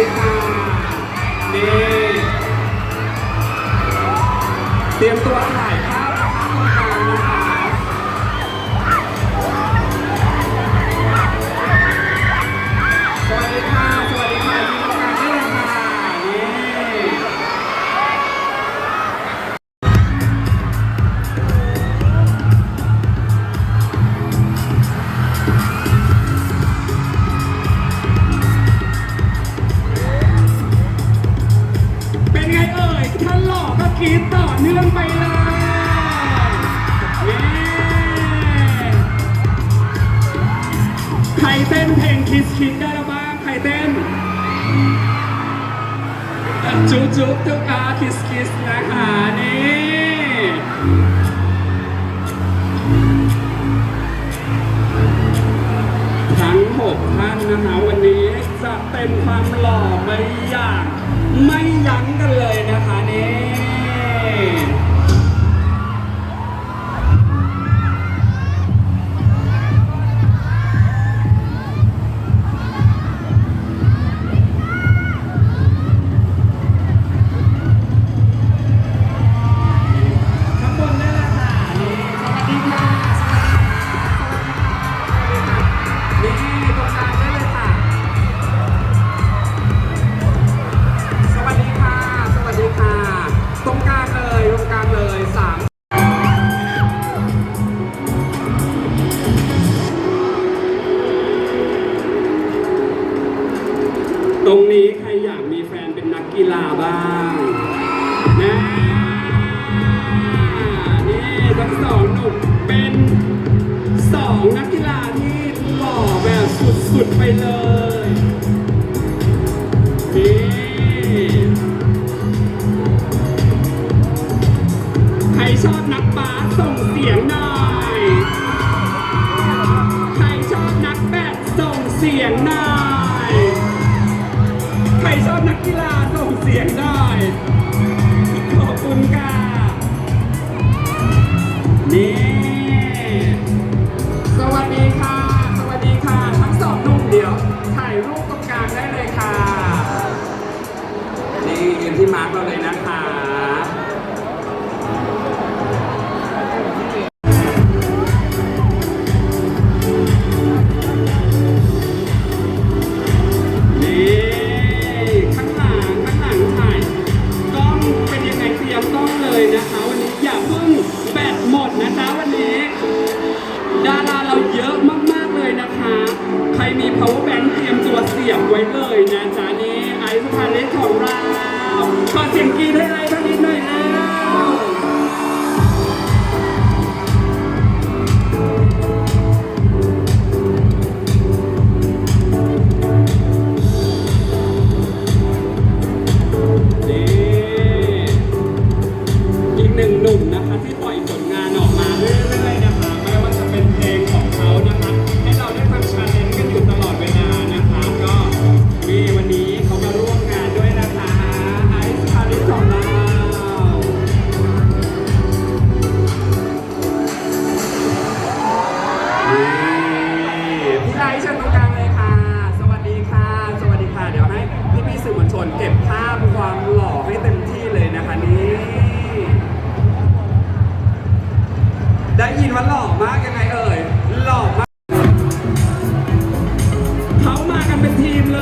ดีค่ รีดต่อเนื่องไปเลยเย้ใครเต้นเพลงคิสคิดได้แล้วบ้างใครเต้นจุ๊บจุ๊บทุกอาคิสคิสนะคะนี่ กีฬาบ้างนะนี่ทั้งสองหนุ่มเป็นสองนักกีฬาที่หล่อแบบสุดๆไปเลยนี่ใครชอบนักบาสส่งเสียงหน่อย ใครชอบนักแบดส่งเสียงหน่อย สียงได้ ขอบคุณค่ะนี่ เสียงกรีดให้ไอ้ท่านนี้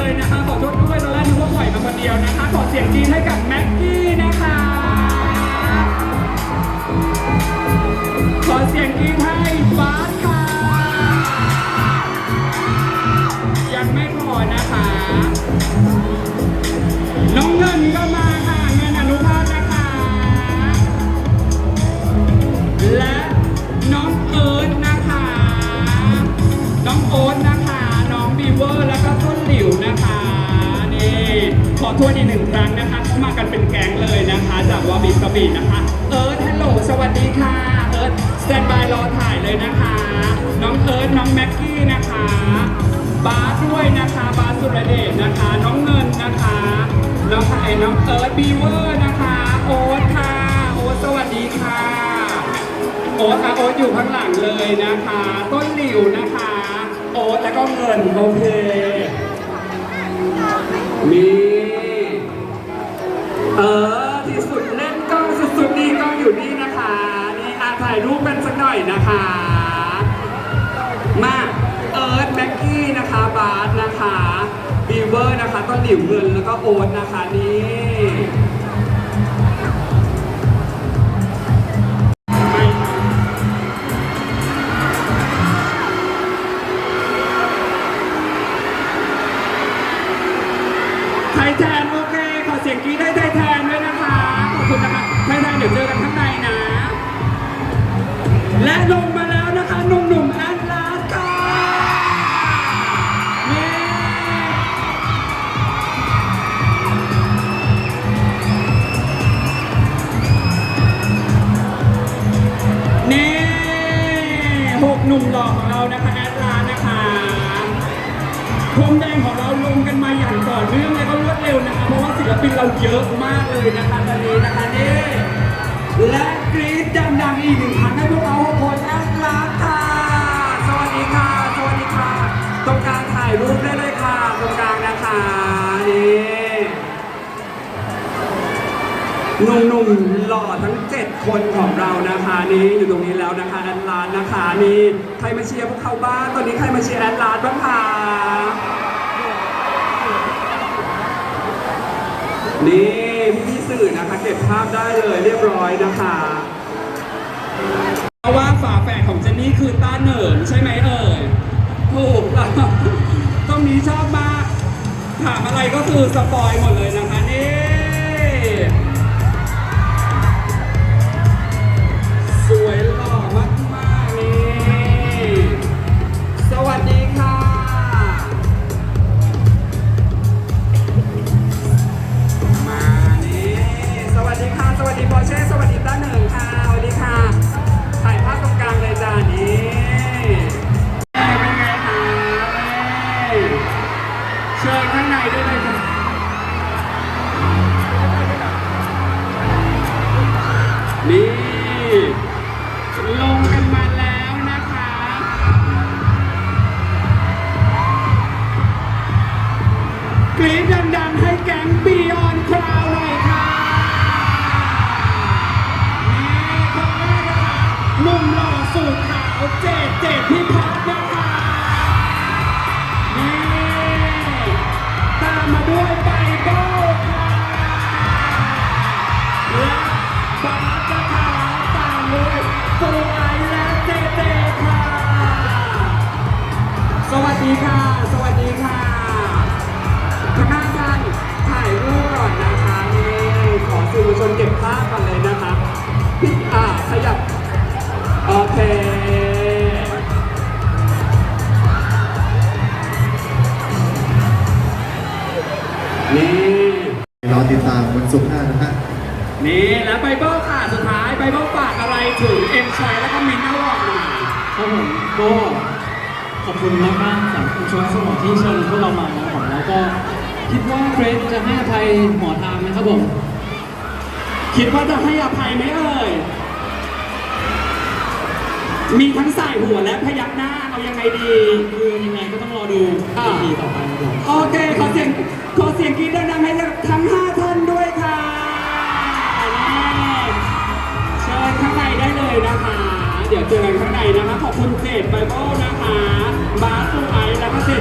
เป็นทีมเลยนะคะขอโทษด้วยตอนแรกนึกว่าปล่อยมาคนเดียวนะคะขอเสียงกรีให้กับแม็ อทวนอีกหนึ่งครั้งนะคะเข้ามากันเป็นแก๊งเลยนะคะ จากวาบิสบีนะคะ เอิร์ธฮัลโหลสวัสดีค่ะ เอิร์ธสแตนบายรอถ่ายเลยนะคะ น้องเอิร์ธน้องแม็กกี้นะคะ บาสด้วยนะคะ บาสสุรเดชนะคะ น้องเงินนะคะน้องไข่น้องเอิร์ธบีเวอร์นะคะ โอ๊ตค่ะ โอ๊ตสวัสดีค่ะ โอ๊ตค่ะโอ๊ตอยู่ข้างหลังเลยนะคะ ต้นหลิวนะคะ โอ๊ตแล้วก็เงินโอเค เออที่สุดเล่นกล้องสุดสุดนี่กล้องอยู่นี่นะคะนี่อาถ่ายรูปเป็นสักหน่อยนะคะ มาเอิร์ธแม็กกี้นะคะบาร์สนะคะบีเวอร์นะคะต้นหลิวเงินแล้วก็โอ๊ตนะคะนี่ นุ่มหล่อของเรานะคะแอดลาสนะคะพรมแดงของเราลงกันมาอย่างต่อเนื่องและก็รวดเร็วนะคะ เพราะว่าศิลปินเราเยอะมากเลยนะคะตอนนี้นะคะนี่และกรี๊ดดังๆอีกหนึ่งครั้งให้พวกเราหกคนแอดลาสค่ะ สวัสดีค่ะ สวัสดีค่ะ ตรงกลางถ่ายรูปได้เลยค่ะ ตรงกลางนะคะนี่หนุ่มๆ ล่อทั้ง 7 คนของเรานะคะนี่อยู่ตรงนี้แล้วนะคะแอดลาสนะคะนี่ใครมาเชียร์พวกเขาบ้างตอนนี้ใครมาเชียร์แอดลาสบ้างคะนี่พี่สื่อนะคะเก็บภาพได้เลยเรียบร้อยนะคะเพราะว่าฝาแฝดของเจนนี่คือต้าเหนิงใช่ไหมเอ่ยถูกแล้วตรงนี้ชอบมากถามอะไรก็คือสปอยหมดเลยนะคะ ดีค่ะ สวัสดีค่ะข้างหน้าท่านถ่ายรูปก่อนนะคะนี่ขอสื่อมวลชนเก็บภาพก่อนเลยนะคะพี่อ่าขยับ โอเคนี่รอติดตามวันศุกร์หน้านะฮะนี่แล้วไบเบิลค่ะสุดท้ายไบเบิลฝากอะไรถึงเอ็มชอยแล้วก็มินท์นาวอกหน่อยครับผมก็ข อบคุณมากมากๆสำหรับคุณชวนสมองที่เชิญพวกเรามานะครับผมแล้วก็คิดว่าเกรซจะให้อภัยหมอทามไหมครับผม คิดว่าจะให้อภัยไหมเอ่ย มีทั้งสายหัวและพยักหน้าเอายังไงดี คือยังไงก็ต้องรอดูอ่า EP ต่อไปครับผมโอเค ขอเสียง ขอเสียงกรี๊ดดังๆให้กับทั้ง 5 ท่านด้วยค่ะนี่เชิญข้างในได้เลยนะคะ เดี๋ยวเจอกันข้างในนะคะ ขอบคุณเจดไบเบิลนะคะ บาสตูไอซ์แล้วก็เจด